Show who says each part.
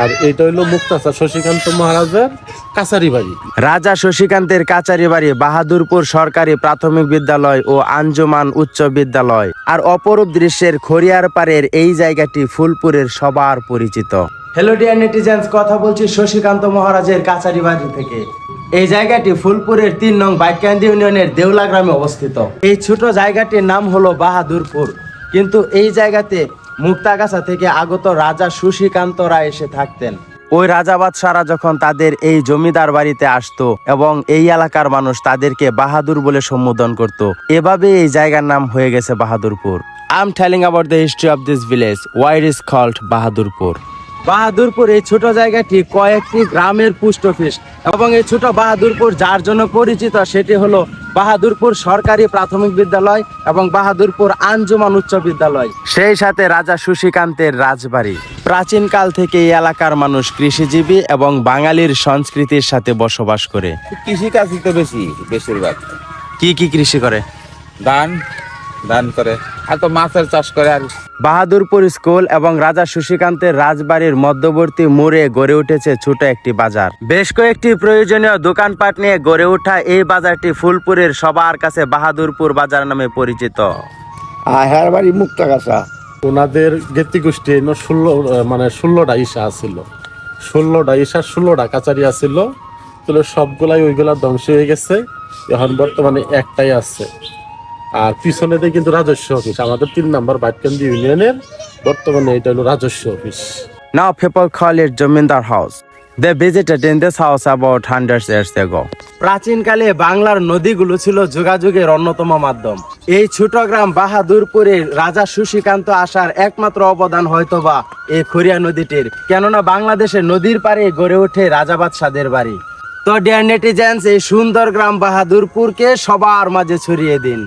Speaker 1: আর এইটা হইল মুক্তাচার শশীকান্ত মহারাজের কাছারি বাড়ি।
Speaker 2: রাজা শশীকান্তের কাচারি বাড়ি বাহাদুরপুর সরকারি প্রাথমিক বিদ্যালয় ও আঞ্জুমান উচ্চ বিদ্যালয়। আর অপরূপ দৃশ্যের খড়িয়ার পাড়ের এই জায়গাটি ফুলপুরের সবার পরিচিত। হ্যালো ডিয়ার নেটিজেন্স কথা বলছি শশীকান্ত মহারাজের কাচারি বাড়ি থেকে। এই জায়গাটি ফুলপুরের তিন নং বাইটকান্দি ইউনিয়নের দেউলা গ্রামে অবস্থিত। এই ছোট জায়গাটির নাম হলো বাহাদুরপুর। কিন্তু এই জায়গাতে মুক্তাগাছা থেকে আগত রাজা সুশীকান্ত রায় এসে থাকতেন। ওই রাজা বাদশারা যখন তাদের এই জমিদার বাড়িতে আসত এবং এই এলাকার মানুষ তাদেরকে বাহাদুর বলে সম্বোধন করত এভাবে এই জায়গার নাম হয়ে গেছে Bahadurpur. I am telling about the history of this village which is called Bahadurpur Bahadurpur এই ছোট জায়গাটি কয়েকটি গ্রামের পোস্ট অফিস এবং এই ছোট বাহাদুরপুর যার জন্য পরিচিত সেটি হলো বাহাদুরপুর সরকারি প্রাথমিক বিদ্যালয় এবং বাহাদুরপুর আঞ্জুমান উচ্চ বিদ্যালয়। সেই সাথে রাজা শশীকান্তের রাজবাড়ি। প্রাচীনকাল থেকে এই এলাকার মানুষ কৃষিজীবী এবং বাঙালির সংস্কৃতির সাথে বসবাস করে।
Speaker 3: কৃষি কাজই তো বেশি বেশিরভাগ।
Speaker 2: কি কি কৃষি করে?
Speaker 3: ধান ধান করে। আর তো মাছের চাষ করে আর
Speaker 2: বাহাদুরপুর স্কুল এবং রাজা শশীকান্তের রাজবাড়ির মধ্যবর্তী মোড়ে গড়ে উঠেছে ছোট একটি বাজার। বেশ কয়েকটি প্রয়োজনীয় দোকানপাট নিয়ে গড়ে ওঠা এই বাজারটি ফুলপুরের সবার কাছে বাহাদুরপুর বাজার নামে পরিচিত।
Speaker 4: বাড়ি
Speaker 1: ওনাদের জ্ঞাতি গোষ্ঠী ষোলো মানে ষোলোটা ঈশা আছিল। ষোলোটা ঈশা ষোলোটা কাচারি আছিল। তাহলে সবগুলাই ওইগুলা ধ্বংস হয়ে গেছে। এখন বর্তমানে একটাই আছে। আর পিছনে দিয়ে কিন্তু রাজস্ব অফিস আমাদের তিন নাম্বার বাইটকান্দি ইউনিয়নের বর্তমানে এটা হলো রাজস্ব office
Speaker 2: Now people call it Jamindar House. They visited in this house about hundreds years ago. প্রাচীনকালে বাংলার নদীগুলো ছিল যোগাযোগের অন্যতম মাধ্যম। এই ছোট গ্রাম বাহাদুরপুরে রাজা সুশীকান্ত আসার একমাত্র অবদান হয়তোবা এই খরিয়া নদীটির। কেননা বাংলাদেশের নদীর পাড়ে গড়ে ওঠে রাজা বাদশাদের বাড়ি। তো ডিয়ার নেটিজেন্স এই সুন্দর গ্রাম বাহাদুরপুরকে সবার মাঝে ছড়িয়ে দিন।